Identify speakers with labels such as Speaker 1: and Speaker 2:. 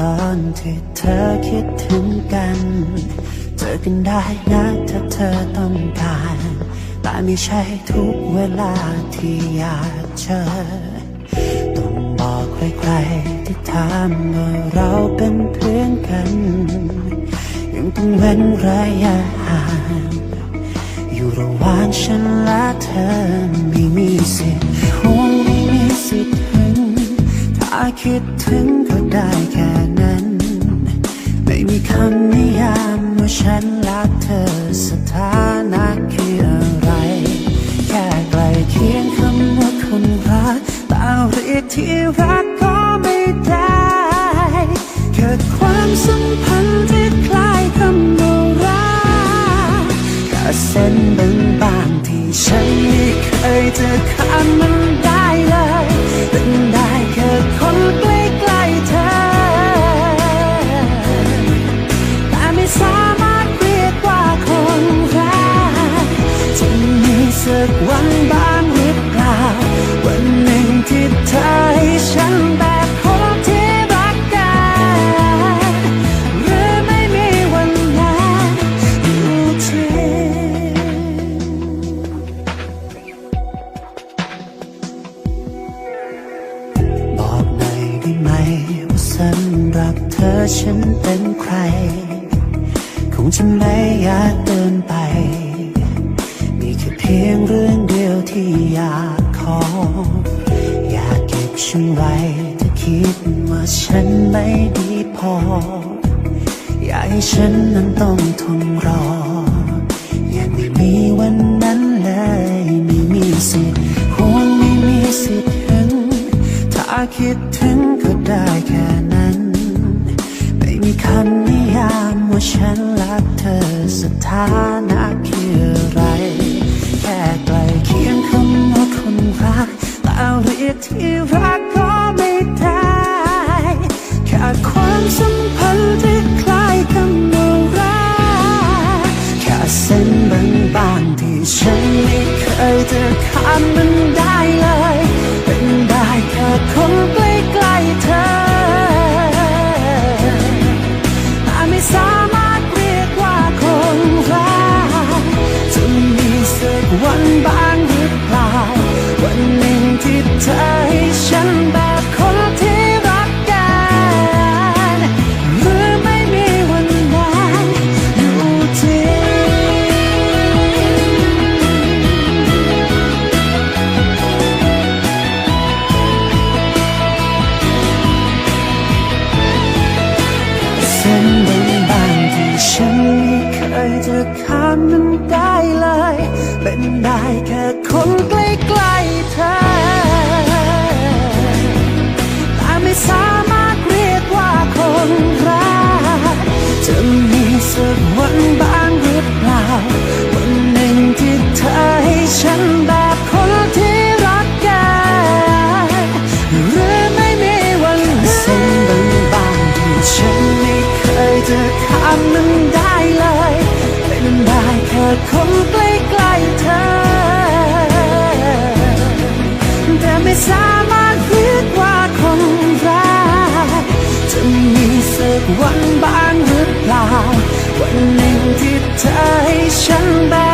Speaker 1: ตอนที่เธอคิดถึงกัน เจอกันได้นะถ้าเธอต้องการ แต่ไม่ใช่ทุกเวลาที่อยากเจอ ต้องบอกใครๆที่ถามว่าเราเป็นเพื่อนกัน ยังต้องเว้นระยะห่างอยู่ระหว่างฉันและเธอไม่มีสิทธิ์ห่วงไม่มีสิทธิ์ถึง ถ้าคิดถึงก็ได้แค่นั้น ไม่มีคำนิยามว่าฉันรักเธอสถาน ที่รักก็ไม่ได้เกิดความสัมพันธ์ที่คล้ายคำว่ารักแค่เส้นบางบางๆที่ฉันไม่เคยจะข้ามมันได้เลยเป็นได้แค่คนใกล้ๆเธอแต่ไม่สามารถเรียกว่าคนรักจะมีสักวันบ้างำหรับเธอฉันเป็นใคร คงจะไม่อยากเดินไป มีแค่เพียงเรื่องเดียวที่อยากขอ อยากเก็บฉันไว้ถ้าคิดว่าฉันไม่ดีพอ อยากให้ฉันนั้นต้องทนรอ อยังไม่มีวันนั้นเลยไม่มีสิทธิ์ห่วงไม่มีสิทธิ์หึง ถ้าคิดถึงก็ได้แค่นั้น คำนิยามว่าฉันรักเธอสถานะคืออะไร แค่ใกลเคียงคำว่าคนรักแต่เรียกที่รักก็ไม่ได้แค่ความสัมพันธ์ที่คล้ายคำว่ารักแค่เส้นบางๆที่ฉันไม่เคยจะข้ามมันได้เลย เป็นได้แค่คน ที่เธอให้ฉันแบบคนที่รักกันหรือไม่มีวันนั้นอยู่จริงเส้นบางๆที่ฉันไม่เคยจะข้ามมันได้เลย เป็นได้แค่คนใกล้ๆเธอ วันบ้างหรือเปล่า วันหนึ่งที่เธอให้ฉันแบบ